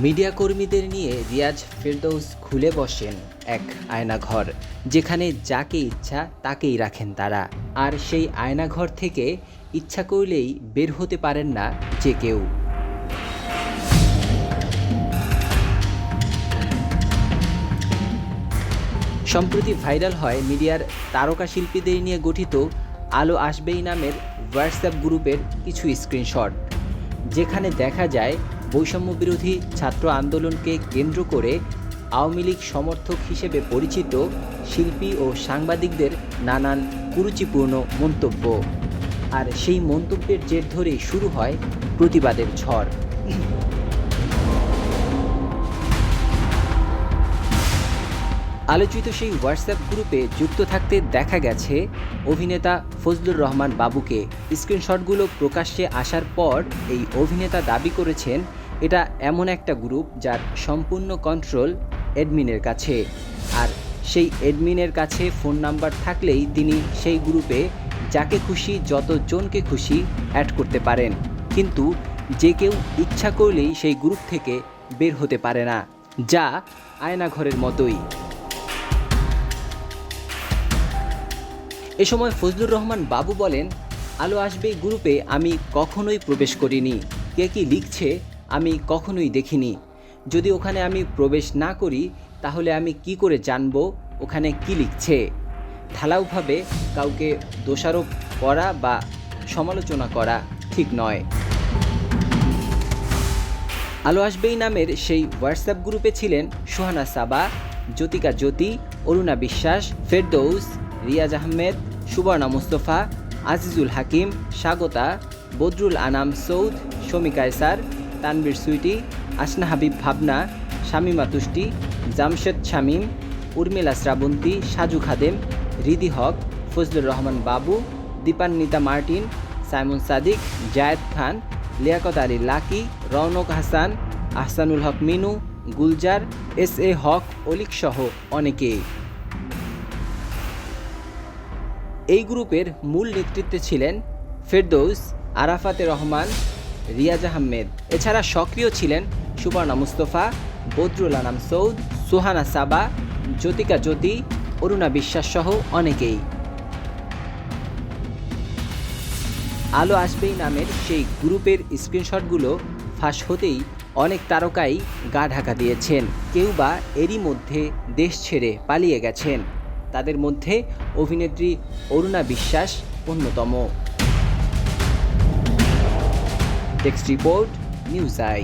Media কর্মীদের নিয়ে রিয়াজ ফেরদৌস খুলে বসেন এক আয়নাঘর, যেখানে যাকে ইচ্ছা তাকেই রাখেন তারা। আর সেই আয়নাঘর থেকে ইচ্ছা করলেই বের হতে পারেন না যে কেউ। সম্প্রতি ভাইরাল হয় মিডিয়ার তারকা শিল্পীদের নিয়ে গঠিত আলো আসবেই নামের হোয়াটসঅ্যাপ গ্রুপের কিছু স্ক্রিনশট, যেখানে দেখা যায় বৈষম্য বিরোধী ছাত্র আন্দোলনকে কেন্দ্র করে আওয়ামী লীগ সমর্থক হিসেবে পরিচিত শিল্পী ও সাংবাদিকদের নানান কুরুচিপূর্ণ মন্তব্য। আর সেই মন্তব্যের জের ধরেই শুরু হয় প্রতিবাদের ঝড়। আলোচিত সেই হোয়াটসঅ্যাপ গ্রুপে যুক্ত থাকতে দেখা গেছে, অভিনেতা ফজলুর রহমান বাবুকে। স্ক্রিনশটগুলো প্রকাশ্যে আসার পর এই অভিনেতা দাবি করেছেন এটা এমন একটা গ্রুপ যার সম্পূর্ণ কন্ট্রোল অ্যাডমিনের কাছে। আর সেই অ্যাডমিনের কাছে ফোন নাম্বার থাকলেই তিনি সেই গ্রুপে যাকে খুশি, যতজনকে খুশি অ্যাড করতে পারেন। কিন্তু যে কেউ ইচ্ছা করলেই সেই গ্রুপ থেকে বের হতে পারে না। যা আয়নাঘরের মতোই। এ সময় ফজলুর রহমান বাবু বলেন, আলো আসবে গ্রুপে, আমি কখনোই প্রবেশ করিনি। কে কি লিখছে আমি কখনোই দেখিনি। যদি ওখানে আমি প্রবেশ না করি, তাহলে আমি কি করে জানব ওখানে কি লিখছে? ঢালাওভাবে কাউকে দোষারোপ করা বা সমালোচনা করা ঠিক নয়। আলো আসবেই নামের সেই হোয়াটসঅ্যাপ গ্রুপে ছিলেন সোহানা সাবা, জ্যোতিকা জ্যোতি, অরুণা বিশ্বাস, ফেরদৌস, রিয়াজ আহমেদ, সুবর্ণা মুস্তফা, আজিজুল হাকিম, স্বাগতা, বদরুল আনাম সৌদ, শমী কায়সার তানবীর সুইটি, আসনা হাবিব ভাবনা, শামিমা তুষ্টি জামশেদ শামীম, উর্মিলা শ্রাবন্তী, সাজু খাদেম, Riddhi Haque, Fazlur Rahman Babu, Dipanwita Martin, Simon Sadik, Zayed Khan, Liaquat Ali Lucky, Rounak Hasan, Ahsanul Haque Minu, Gulzar, S A Haque, Alik সহ অনেকেই এই গ্রুপের মূল নেতৃত্বে ছিলেন ফেরদৌস, আরাফাতে রহমান রিয়াজ আহমেদ। এছাড়া সক্রিয় ছিলেন সুবর্ণা মুস্তফা, বদরুল আনাম সৌদ, সুহানা সাবা, জ্যোতিকা জ্যোতি, অরুণা বিশ্বাস সহ অনেকেই। আলো আসবেই নামের সেই গ্রুপের স্ক্রিনশটগুলো ফাঁস হতেই অনেক তারকাই গা ঢাকা দিয়েছেন। কেউ বা এরই মধ্যে দেশ ছেড়ে পালিয়ে গেছেন। তাদের মধ্যে অভিনেত্রী অরুণা বিশ্বাস অন্যতম। Text report news I